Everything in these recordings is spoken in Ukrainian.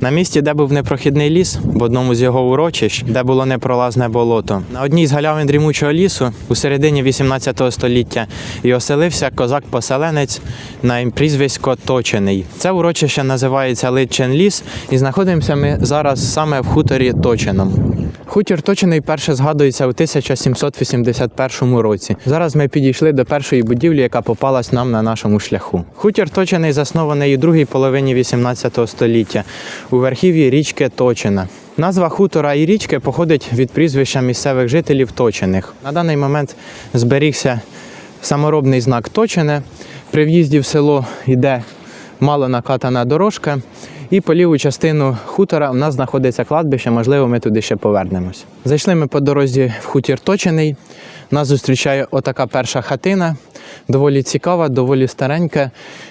На місці, де був непрохідний ліс, в одному з його урочищ, де було непролазне болото, на одній з галявин дрімучого лісу у середині 18 століття і оселився козак-поселенець на прізвисько Точений. Це урочище називається Литчин ліс, і знаходимося ми зараз саме в хуторі Точеному. Хутір Точений перше згадується у 1781 році. Зараз ми підійшли до першої будівлі, яка попалась нам на нашому шляху. Хутір Точений заснований у другій половині 18 століття у верхів'ї річки Точина. Назва хутора і річки походить від прізвища місцевих жителів Точених. На даний момент зберігся саморобний знак Точене. При в'їзді в село йде мало накатана дорожка. І по ліву частину хутора у нас знаходиться кладбище, можливо, ми туди ще повернемось. Зайшли ми по дорозі в хутір Точений. Нас зустрічає отака перша хатина, доволі цікава, доволі старенька.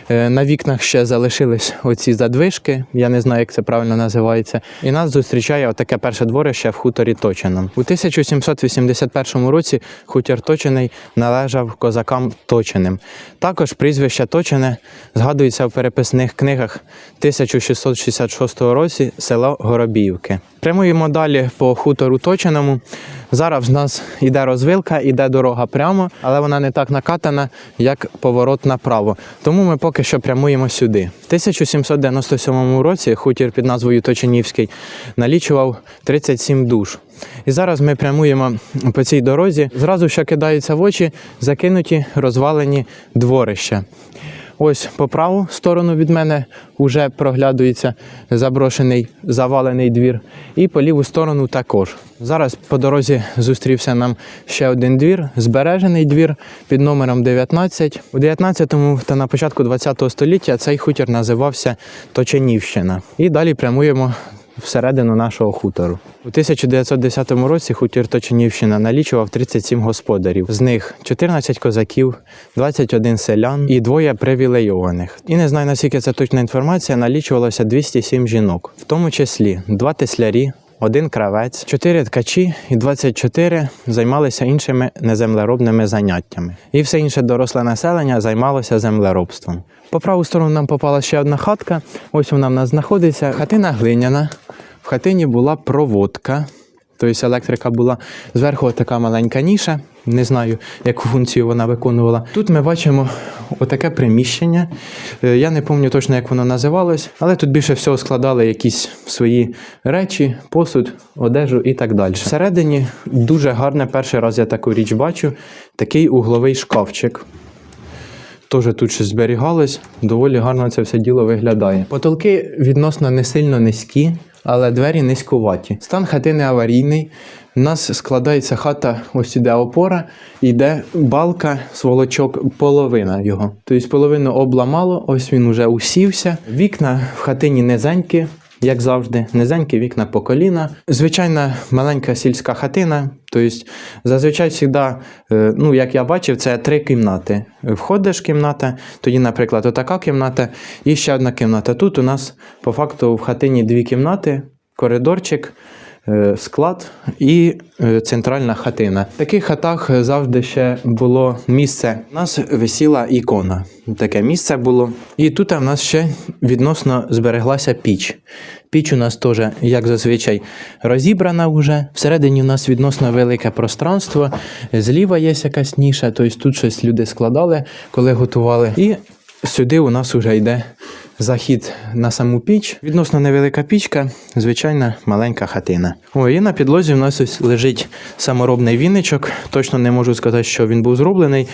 Е, На вікнах ще залишились оці задвижки, я не знаю, як це правильно називається. І нас зустрічає отаке перше дворище в хуторі Точеном. У 1781 році хутір Точений належав козакам Точеним. Також прізвище Точене згадується в переписних книгах 1666 році село Горобіївки. Прямуємо далі по хутору Точеному. Зараз в нас йде розвилка, йде дорога прямо, але вона не так накатана, як поворот направо. Тому ми поки що прямуємо сюди. В 1797 році хутір під назвою Точенівський налічував 37 душ. І зараз ми прямуємо по цій дорозі. Зразу що кидаються в очі закинуті розвалені дворища. Ось по праву сторону від мене вже проглядується заброшений завалений двір, і по ліву сторону також. Зараз по дорозі зустрівся нам ще один двір, збережений двір під номером 19. У 19-му та на початку 20-го століття цей хутір називався Точенівщина. І далі прямуємо всередину нашого хутору. У 1910 році хутір Точинівщина налічував 37 господарів. З них 14 козаків, 21 селян і двоє привілейованих. І не знаю наскільки це точна інформація. Налічувалося 207 жінок, в тому числі два теслярі. Один кравець, чотири ткачі і 24 займалися іншими неземлеробними заняттями. І все інше доросле населення займалося землеробством. По праву сторону нам попала ще одна хатка. Ось вона в нас знаходиться. Хатина глиняна. В хатині була проводка. Тобто електрика була зверху така маленька ніша. Не знаю, яку функцію вона виконувала. Тут ми бачимо отаке приміщення. Е, Я не пам'ятаю точно, як воно називалось, але тут більше всього складали якісь свої речі, посуд, одежу і так далі. Всередині дуже гарне, перший раз я таку річ бачу. Такий угловий шкафчик. Теж тут щось зберігалось, доволі гарно це все діло виглядає. Потолки відносно не сильно низькі, але двері низькуваті. Стан хатини аварійний. У нас складається хата, ось іде опора, йде балка, сволочок, половина його. Тобто половину обламало, ось він уже усівся. Вікна в хатині низенькі, як завжди, низенькі вікна по коліна. Звичайна маленька сільська хатина. Тобто, зазвичай завжди, е, ну як я бачив, це три кімнати. Входиш кімната, тоді, наприклад, отака кімната і ще одна кімната. Тут у нас по факту в хатині дві кімнати, коридорчик. Е, Склад і е, центральна хатина. В таких хатах завжди ще було місце. У нас висіла ікона. Таке місце було. І тут в нас ще відносно збереглася піч. Піч у нас теж, як зазвичай, розібрана вже. Всередині у нас відносно велике пространство. Зліва є якась ніша, тобто тут щось люди складали, коли готували. І сюди у нас вже йде захід на саму піч. Відносно невелика пічка, звичайна маленька хатина. О, і на підлозі у нас ось лежить саморобний віничок. Точно не можу сказати, що він був зроблений.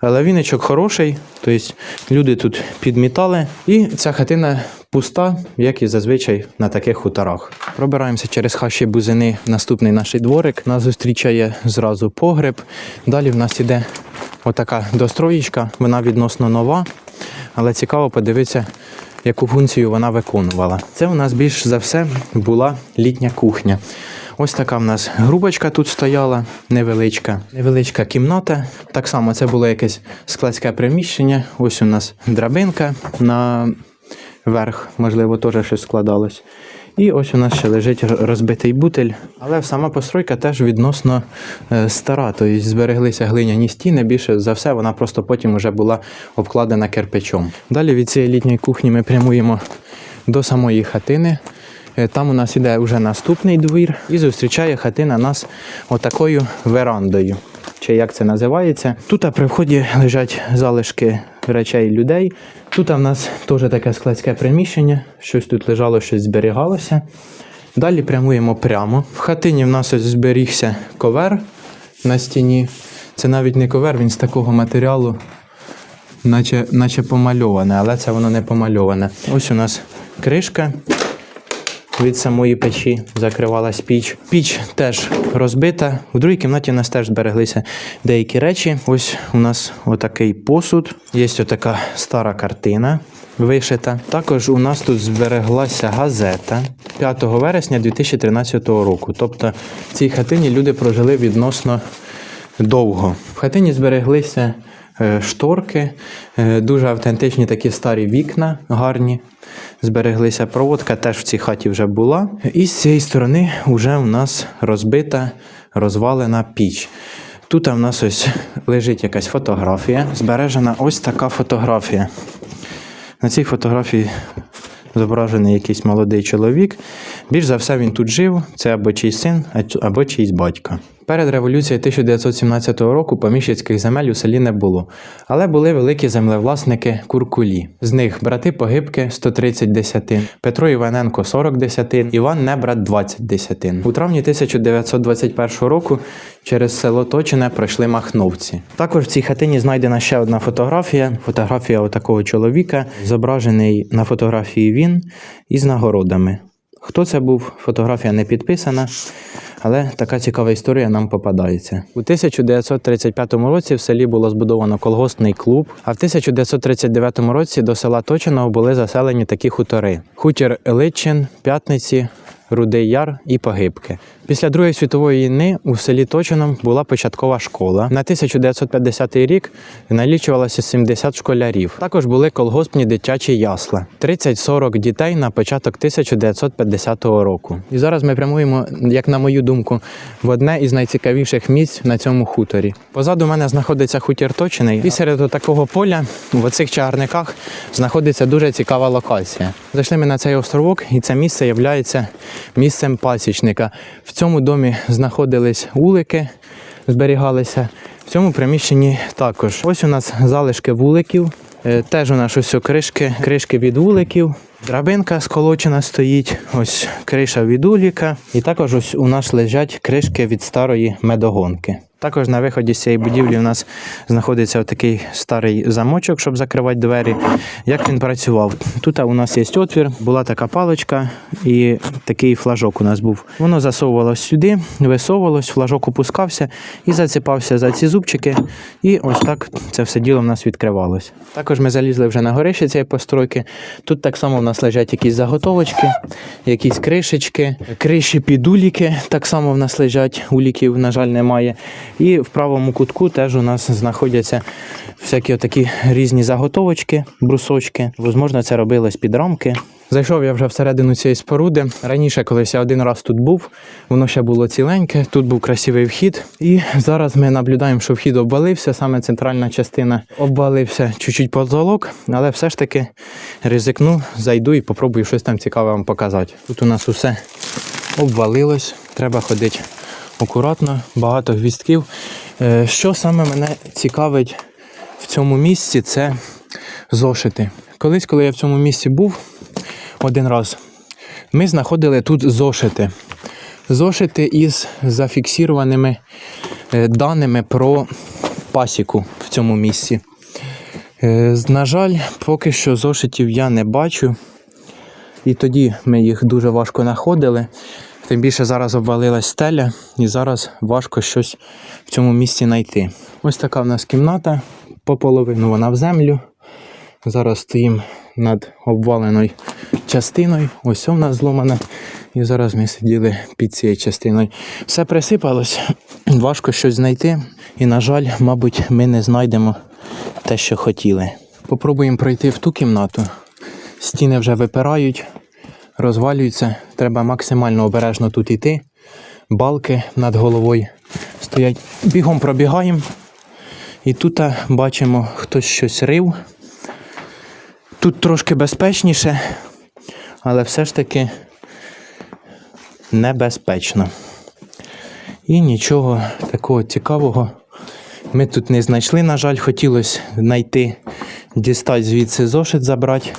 Але віничок хороший, тобто люди тут підмітали, і ця хатина пуста, як і зазвичай на таких хуторах. Пробираємося через хащі бузини в наступний наш дворик. Нас зустрічає зразу погреб. Далі в нас іде отака достроєчка, вона відносно нова, але цікаво подивитися, яку функцію вона виконувала. Це у нас більш за все була літня кухня. Ось така в нас грубочка тут стояла, невеличка. Невеличка кімната. Так само це було якесь складське приміщення. Ось у нас драбинка на верх, можливо, теж щось складалось. І ось у нас ще лежить розбитий бутель. Але сама постройка теж відносно е, стара, тобто збереглися глиняні стіни. Більше за все, вона просто потім вже була обкладена кирпичом. Далі від цієї літньої кухні ми прямуємо до самої хатини. Е, Там у нас іде вже наступний двір і зустрічає хатина нас отакою верандою. Чи як це називається? Тут при вході лежать залишки речей людей. Тут в нас теж таке складське приміщення, щось тут лежало, щось зберігалося. Далі прямуємо прямо. В хатині в нас ось зберігся ковер на стіні. Це навіть не ковер, він з такого матеріалу, наче, наче помальоване, але це воно не помальоване. Ось у нас кришка від самої печі закривалась піч. Піч теж розбита. У другій кімнаті у нас теж збереглися деякі речі. Ось у нас отакий посуд. Є отака стара картина. Вишита. Також у нас тут збереглася газета 5 вересня 2013 року. Тобто в цій хатині люди прожили відносно довго. В хатині збереглися шторки, е, дуже автентичні такі старі вікна, гарні. Збереглися проводка, теж в цій хаті вже була. І з цієї сторони вже у нас розбита, розвалена піч. Тут у нас ось лежить якась фотографія. Збережена ось така фотографія. На цій фотографії зображений якийсь молодий чоловік. Більш за все він тут жив. Це або чийсь син, або чийсь батько. Перед революцією 1917 року поміщицьких земель у селі не було, але були великі землевласники куркулі. З них брати погибки 130 десятин, Петро Іваненко 40 десятин, Іван Небрат 20 десятин. У травні 1921 року через село Точине пройшли махновці. Також в цій хатині знайдена ще одна фотографія. Фотографія отакого чоловіка, зображений на фотографії він із нагородами. Хто це був? Фотографія не підписана, але така цікава історія нам попадається. У 1935 році в селі було збудовано колгоспний клуб, а в 1939 році до села Точиного були заселені такі хутори: хутір Литчин, П'ятниці, Рудий Яр і Погибки. Після Другої світової війни у селі Точином була початкова школа. На 1950 рік налічувалося 70 школярів. Також були колгоспні дитячі ясла. 30-40 дітей на початок 1950 року. І зараз ми прямуємо, як на мою думку, в одне із найцікавіших місць на цьому хуторі. Позаду мене знаходиться хутір Точиний, і серед такого поля в оцих чагарниках знаходиться дуже цікава локація. Зайшли ми на цей островок, і це місце є місцем пасічника. В цьому домі знаходились вулики, зберігалися. В цьому приміщенні також. Ось у нас залишки вуликів. Е, Теж у нас ось кришки, кришки від вуликів. Драбинка сколочена стоїть, ось криша від уліка. І також ось у нас лежать кришки від старої медогонки. Також на виході з цієї будівлі у нас знаходиться такий старий замочок, щоб закривати двері. Як він працював? Тут у нас є отвір, була така паличка і такий флажок у нас був. Воно засовувалось сюди, висовувалось, флажок опускався і заціпався за ці зубчики. І ось так це все діло в нас відкривалось. Також ми залізли вже на горище цієї постройки. Тут так само в нас лежать якісь заготовочки, якісь кришечки, криші під уліки. Так само в нас лежать, уліків, на жаль, немає. І в правому кутку теж у нас знаходяться всякі такі різні заготовочки, брусочки. Возможно, це робилось під рамки. Зайшов я вже всередину цієї споруди. Раніше, колись я один раз тут був, воно ще було ціленьке, тут був красивий вхід. І зараз ми наблюдаємо, що вхід обвалився, саме центральна частина обвалився чуть-чуть потолок, але все ж таки ризикну, зайду і попробую щось там цікаве вам показати. Тут у нас усе обвалилось, треба ходити акуратно, багато гвістків. Е, Що саме мене цікавить в цьому місці, це зошити. Колись, коли я в цьому місці був один раз, ми знаходили тут зошити. Зошити із зафіксованими е, даними про пасіку в цьому місці. Е, На жаль, поки що зошитів я не бачу. І тоді ми їх дуже важко знаходили. Тим більше зараз обвалилась стеля, і зараз важко щось в цьому місці знайти. Ось така в нас кімната, пополовину вона в землю. Зараз стоїмо над обваленою частиною. Ось у нас зломана. І зараз ми сиділи під цією частиною. Все присипалось, важко щось знайти. І, на жаль, мабуть, ми не знайдемо те, що хотіли. Попробуємо пройти в ту кімнату. Стіни вже випирають, розвалюються. Треба максимально обережно тут йти. Балки над головою стоять. Бігом пробігаємо. І тут бачимо, хтось щось рив. Тут трошки безпечніше, але все ж таки небезпечно. І нічого такого цікавого ми тут не знайшли, на жаль, хотілося знайти, дістати звідси зошит забрати.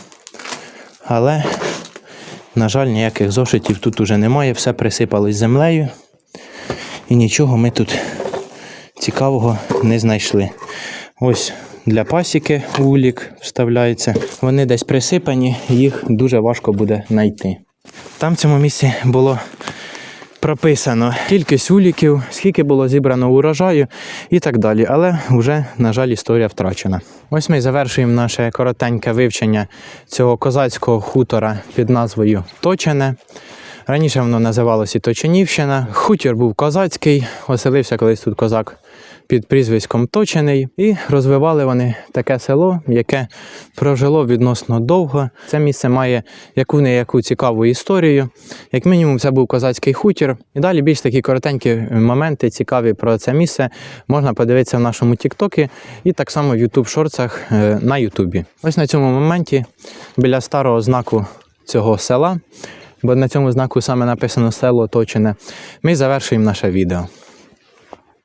Але, на жаль, ніяких зошитів тут уже немає, все присипалось землею. І нічого ми тут цікавого не знайшли. Ось для пасіки улік вставляється. Вони десь присипані, їх дуже важко буде знайти. Там в цьому місці було прописано кількість уліків, скільки було зібрано урожаю і так далі. Але вже, на жаль, історія втрачена. Ось ми завершуємо наше коротеньке вивчення цього козацького хутора під назвою Точене. Раніше воно називалося Точенівщина. Хутір був козацький, оселився колись тут козак під прізвиськом Точений. І розвивали вони таке село, яке прожило відносно довго. Це місце має яку не яку цікаву історію. Як мінімум, це був козацький хутір. І далі більш такі коротенькі моменти цікаві про це місце можна подивитися в нашому Тіктокі і так само в Ютуб шорцах е, на Ютубі. Ось на цьому моменті біля старого знаку цього села, бо на цьому знаку саме написано село Точене, ми завершуємо наше відео.